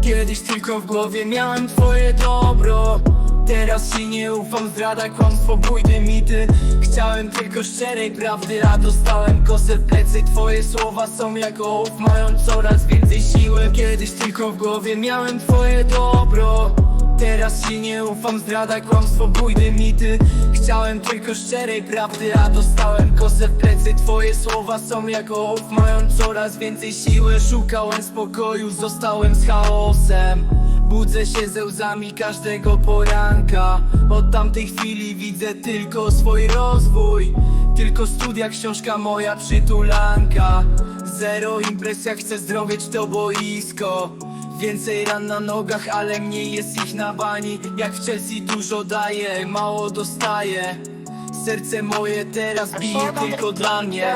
Kiedyś tylko w głowie miałem twoje dobro. Teraz ci nie ufam, zdrada, kłamstwo, bójdy, mity. Chciałem tylko szczerej prawdy, a dostałem kosę w plecy. Twoje słowa są jak ołów, mają coraz więcej siły. Kiedyś tylko w głowie miałem twoje dobro. Teraz ci nie ufam, zdrada, kłamstwo, bójdy, mity. Chciałem tylko szczerej prawdy, a dostałem kosę w plecy Twoje słowa są jak ołów, mają coraz więcej siły Szukałem spokoju, zostałem z chaosem. Budzę się ze łzami każdego poranka. Od tamtej chwili widzę tylko swój rozwój. Tylko studia, książka moja przytulanka. Zero impresja, chcę zdrowieć to boisko. Więcej ran na nogach, ale mniej jest ich na bani. Jak w Chelsea dużo daje, mało dostaje Serce moje teraz bije tylko dla mnie.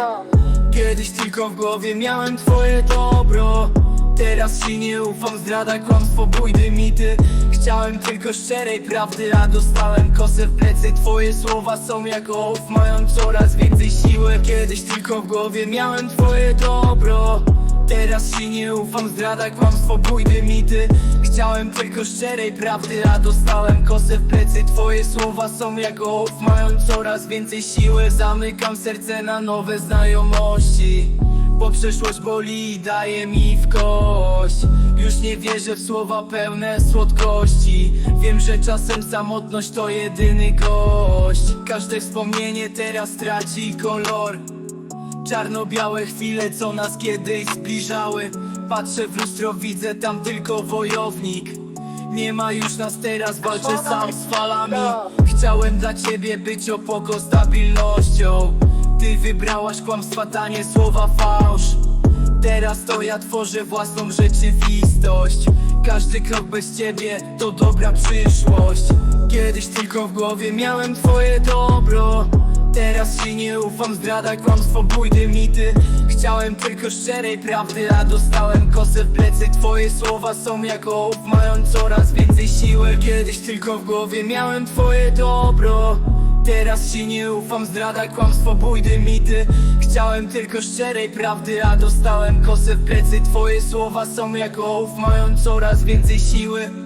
Kiedyś tylko w głowie miałem twoje dobro. Teraz ci nie ufam, zdrada, kłamstwo, bójdy, mity Chciałem tylko szczerej prawdy, a dostałem kosę w plecy. Twoje słowa są jak ołów, mają coraz więcej siły. Kiedyś tylko w głowie miałem twoje dobro Teraz ci nie ufam, zdrada, kłamstwo, bójdy, mity. Chciałem tylko szczerej prawdy, a dostałem kosę w plecy. Twoje słowa są jak ołów, mają coraz więcej siły. Zamykam serce na nowe znajomości. Bo przeszłość boli i daje mi w kość. Już nie wierzę w słowa pełne słodkości. Wiem, że czasem samotność to jedyny gość. Każde wspomnienie teraz traci kolor Czarno-białe chwile, co nas kiedyś zbliżały. Patrzę w lustro, widzę tam tylko wojownik. Nie ma już nas teraz, walczę sam z falami. Chciałem dla ciebie być opoko stabilnością. Ty wybrałaś kłamstwa, tanie słowa fałsz. Teraz to ja tworzę własną rzeczywistość. Każdy krok bez ciebie to dobra przyszłość. Kiedyś tylko w głowie miałem twoje dobro Teraz ci nie ufam, zdrada, kłamstwo, bójdy, mity. Chciałem tylko szczerej prawdy, a dostałem kosę w plecy. Twoje słowa są jak ołów, mają coraz więcej siły. Kiedyś tylko w głowie miałem twoje dobro. Teraz ci nie ufam, zdrada, kłamstwo, bójdy, mity. Chciałem tylko szczerej prawdy, a dostałem kosę w plecy. Twoje słowa są jak ołów, mają coraz więcej siły